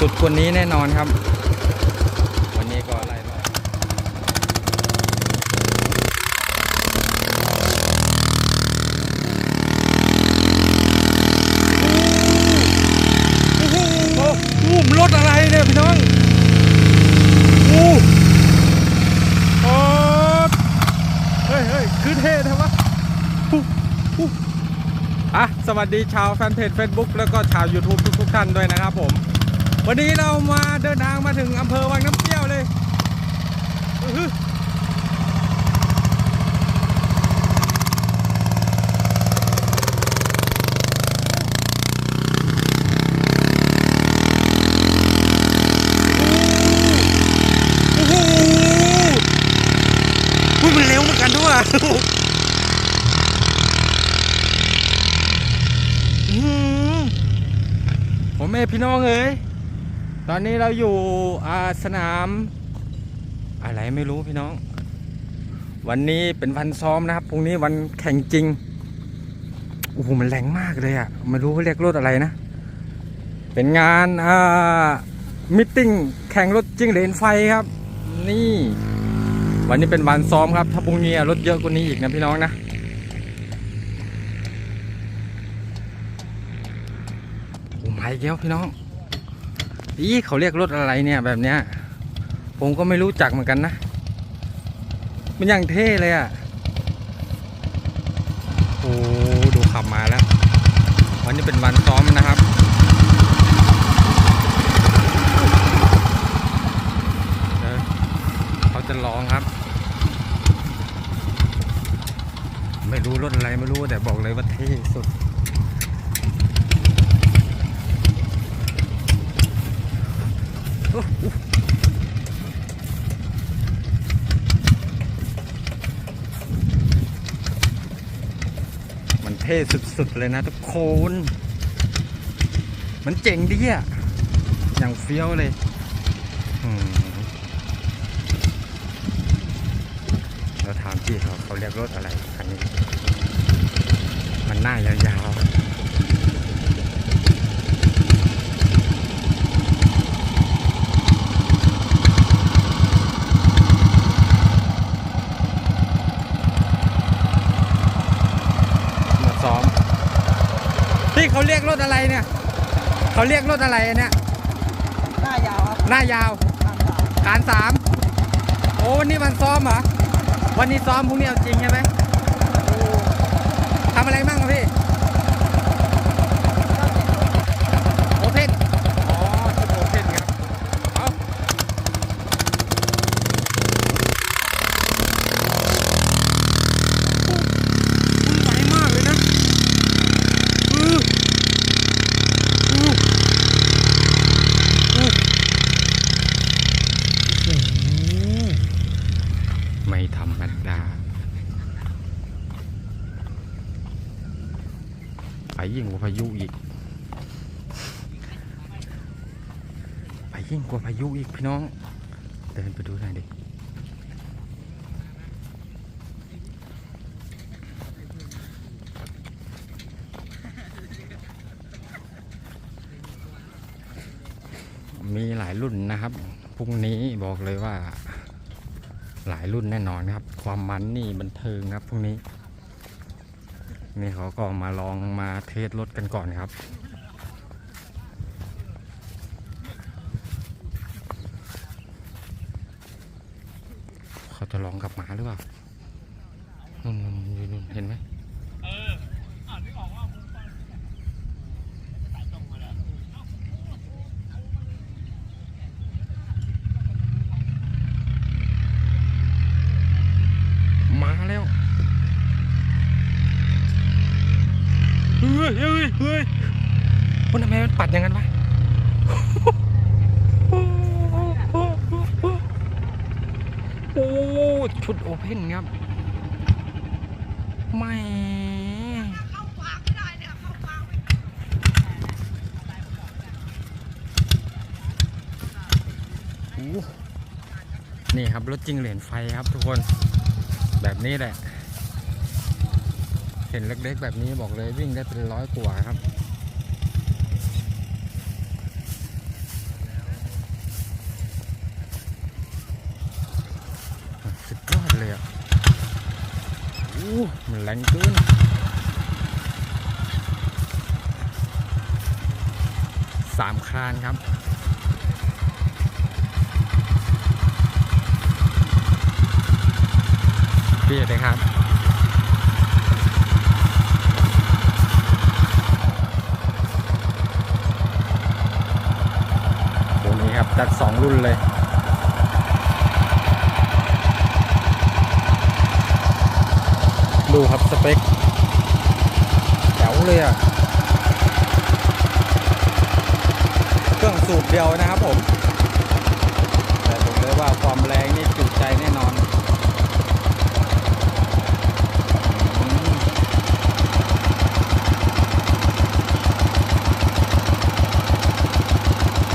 สุดกว่านี้แน่นอนครับ วันนี้ก็ไล่รอบโอ้โหโอ้โหรถอะไรเนี่ยพี่น้องโอ้โหเฮ้ยเฮ้ยคือเท่นะวะฮู้ฮู้อะ สวัสดีชาวแฟนเพจ Facebook แล้วก็ชาว YouTube ทุกๆท่านด้วยนะครับผม วันนี้เรามาเดินทางมาถึงอำเภอวังน้ำเปรี้ยวเลยอื้อหือโอ้โหอุ๊ยมันเร็วเหมือนกันด้วยอื้อหือผมเอพี่น้องเอ้ย ตอนนี้เราอยู่สนาม อะไรไม่รู้พี่น้อง วันนี้เป็นวันซ้อมนะครับพรุ่งนี้วันแข่งจริงโอ้โหมันแรงมากเลยอะ่ะไม่รู้เขาเรียกรถอะไรนะ เป็นงานอ่ามิทติ้งแข่งรถจิ้งเหลนไฟครับ นี่ วันนี้เป็นวันซ้อมครับ ถ้าพรุ่งนี้รถเยอะกว่านี้อีกนะพี่น้องนะโอ้ไม่เกี้ยวพี่น้อง อีเขาเรียกรถอะไรเนี่ยแบบเนี้ย ผมก็ไม่รู้จักเหมือนกันนะ มันอย่างเท่เลยอะ่ะ โอ้ดูขับมาแล้ว วันนี้เป็นวันซ้อมนะครับเเขาจะลองครับ ไม่รู้รถอะไรไม่รู้แต่บอกเลยว่าเท่สุด มันเท่สุดๆเลยนะทุกคน มันเจ๋งดีอะอย่างเฟี้ยวเลยเราถามพี่เขาเขาเรียกรถอะไรคันนี้ มันหน้ายาวๆมาซ้อม พี่เขาเรีย กรถอะไรเนี่ย เขาเรียกรถอะไรอันเนี่ยหน้ายาวครับหน้ายาวหน้ายาวการสามโอ้วันนี้วันซ้อมเหรอวันนี้ซ้อมพรุ่งนี้เอาจริงใช่ไหมโอ้ทำอะไรบ้างครับพี่ โอเพนอ๋อชุดโอเพนครับ เอาคุณไหวมากเลยนะอืออืออืออื้อหือไม่ธรรมดา ไป ยิ่งกว่าพายุอีก ไปยิ่งกว่าพายุอีกพี่น้อง เดินไปดูหน่อยดิมีหลายรุ่นนะครับ พรุ่งนี้บอกเลยว่า หลายรุ่นแน่นอนครับ ความมันนี่บันเทิงครับพรุ่งนี้ นี่เขาก็มาลองมาเทสรถกันก่อนครับ เขาจะลองกับหมาหรือเปล่านู่นนู่นนู่นเห็นไหมมาแล้วเฮ้ ยเฮ้ยเฮ้ยมันทำไมมันปัดอย่างนั้นวะโอ้ชุดโอเพนครับไม่นี่ครับรถจิงเหรียญไฟครับทุกคนแบบนี้แหละ เห็นเล็กๆแบบนี้บอกเลยวิ่งได้เป็นร้อยกว่าครับสุดยอดเลยอะอู้มันแรงตึ้นสามคานครับพี่เด็กครับ จากสองรุ่นเลยดูครับสเปคแจ๋วเลยอะ เครื่องสูบเดียวนะครับผม แต่บอกเลยว่าความแรงนี่จุใจแน่นอนอืม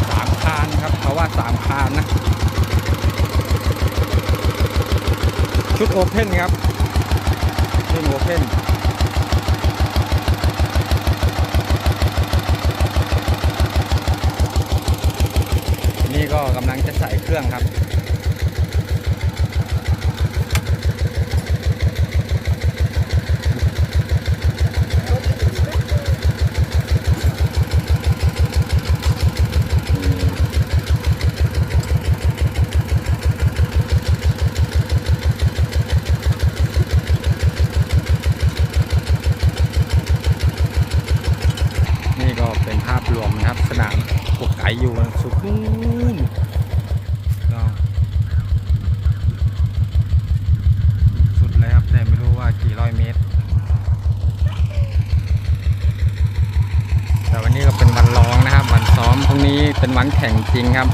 สามคานครับเขาว่านนะ ชุดโอเพนครับขึ้นโอเพนนี่ก็กำลังจะใส่เครื่องครับ นี่ก็เป็นภาพรวมนะครับ สนามปกไก่อยู่สุดนู่นก็สุดเลยครับ แต่ไม่รู้ว่ากี่ร้อยเมตร แต่วันนี้ก็เป็นวันร้องนะครับ วันซ้อมพ รุ่งนี้เป็นวันแข่งจริงครับ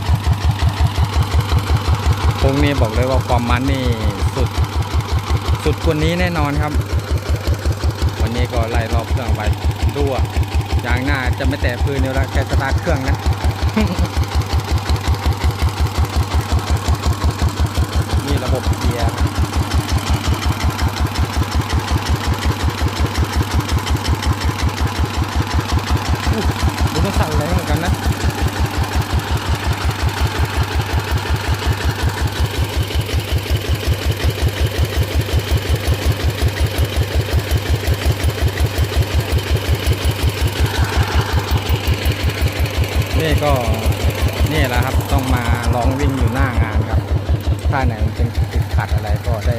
พรุ่งนี้บอกเลยว่าความมันนี่สุดสุดกว่านี้แน่นอนครับ วันนี้ก็ไล่รอบเครื่องไปดูอะยางหน้าจะไม่แตะพื้นเดี๋ยวละแกสตาร์ทเครื่องนะนี่ระบบเกียร์อุ๊ยดูมันสั่นแรงเหมือนกันนะ นี่ ก็นี่แหละครับต้องมาลองวิ่งอยู่หน้างานครับ ถ้าไหนมันเป็นติดขัดอะไรก็ได้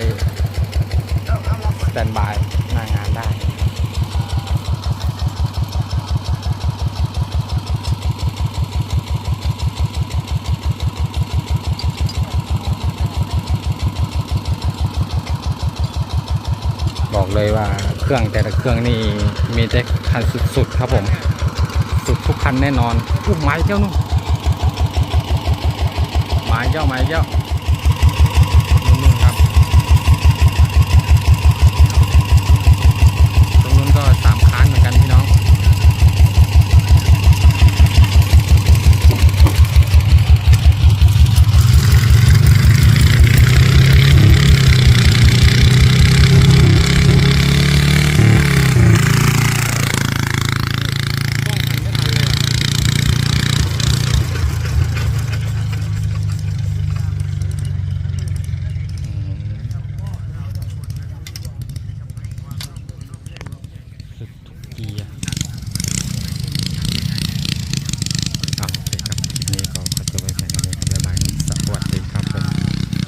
สแตนบายหน้างานได้บอกเลยว่าเครื่องแต่ละเครื่องนี่มีแต่คันสุดๆครับผม สุดทุกคันแน่นอนอุ้ไม้เจ้านู่นไม้เจ้าไม้เจ้า